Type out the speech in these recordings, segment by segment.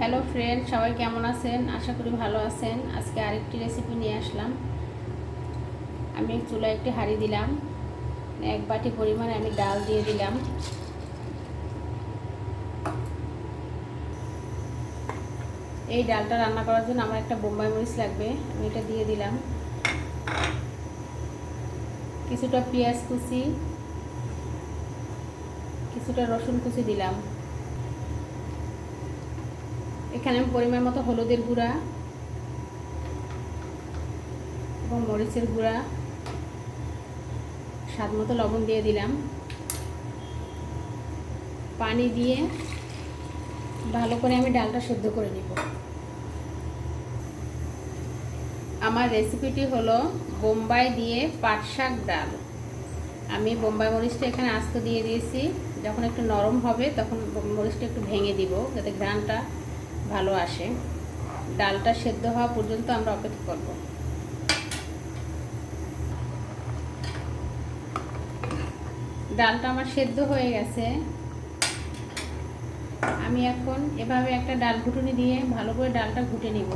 Hello friend সবাই কেমন আছেন? আশা করি ভালো আছেন। আজকে আরেকটি রেসিপি নিয়ে আসলাম। আমি চুলায় একটি হাঁড়ি দিলাম। এক বাটি পরিমাণে আমি ডাল দিয়ে দিলাম। এই ডালটা রান্না করার জন্য আমার একটা বোম্বাই মরিচ লাগবে। আমি এটা দিয়ে দিলাম। কিছুটা পেঁয়াজ কুচি, কিছুটা রসুন কুচি দিলাম। এখানে আমি পরিমাণ মতো হলুদের গুঁড়া এবং মরিচের গুঁড়া, স্বাদ মতো লবণ দিয়ে দিলাম। পানি দিয়ে ভালো করে আমি ডালটা সেদ্ধ করে নিব। আমার রেসিপিটি হলো বোম্বাই দিয়ে পাট শাক ডাল। আমি বোম্বাই মরিচটা এখানে আস্ত দিয়ে দিয়েছি। যখন একটু নরম হবে, তখন মরিচটা একটু ভেঙে দিব, যাতে গ্রানটা ভালো আসে। ডালটা সেদ্ধ হওয়া পর্যন্ত আমরা অপেক্ষা করব। ডালটা আমার সেদ্ধ হয়ে গেছে। আমি এখন এভাবে একটা ডাল ঘুটুনি দিয়ে ভালো করে ডালটা ঘুটে নিব।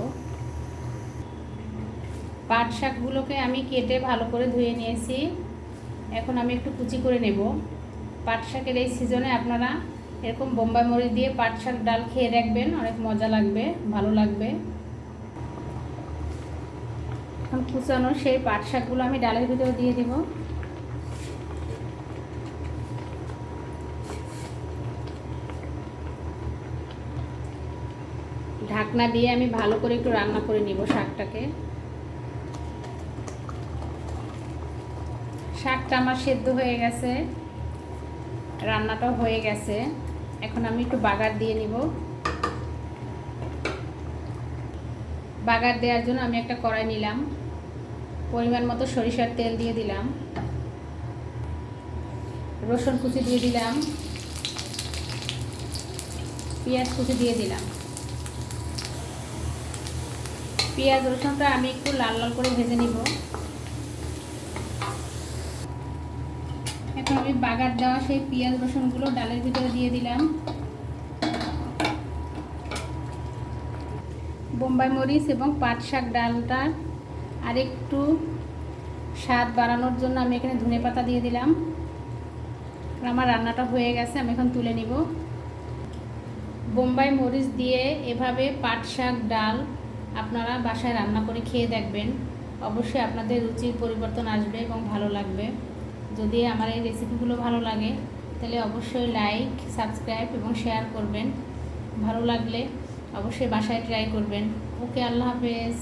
পাট শাকগুলোকে আমি কেটে ভালো করে ধুয়ে নিয়েছি। এখন আমি একটু কুচি করে নেব। পাট শাকের এই সিজনে আপনারা এরকম বোম্বাই মরিচ দিয়ে পাট শাক ডাল খেয়ে রাখবেন অনেক মজা লাগবে, ভালো লাগবে। এখন কুচানো সেই পাট শাকগুলো আমি ডালের ভিতরে দিয়ে দিব। ঢাকনা দিয়ে আমি ভালো করে একটু রান্না করে নিব শাকটাকে। শাকটা আমার সেদ্ধ হয়ে গেছে রান্নাটাও হয়ে গেছে। এখন আমি একটু বাগার দিয়ে নিব। বাগার দেওয়ার জন্য আমি একটা কড়াই নিলাম। পরিমাণ মতো সরিষার তেল দিয়ে দিলাম। রসুন কুচি দিয়ে দিলাম। পেঁয়াজ কুচি দিয়ে দিলাম। পেঁয়াজ রসুনটা আমি একটু লাল লাল করে ভেজে নিব। এখন আমি বাগার দেওয়া সেই পেঁয়াজ রসুনগুলো ডালের ভিতরে দিয়ে দিলাম। বোম্বাই মরিচ এবং পাট শাক ডালটা আরেকটু স্বাদ বাড়ানোর জন্য আমি এখানে ধনে পাতা দিয়ে দিলাম। আমার রান্নাটা হয়ে গেছে, আমি এখন তুলে নিব। বোম্বাই মরিচ দিয়ে এভাবে পাট শাক ডাল আপনারা বাসায় রান্না করে খেয়ে দেখবেন। অবশ্যই আপনাদের রুচির পরিবর্তন আসবে এবং ভালো লাগবে। যদি আমার এই রেসিপিগুলো ভালো লাগে, তাহলে অবশ্যই লাইক সাবস্ক্রাইব এবং শেয়ার করবেন। ভালো লাগলে অবশ্যই বাসায় ট্রাই করবেন। ওকে, আল্লাহ হাফেজ।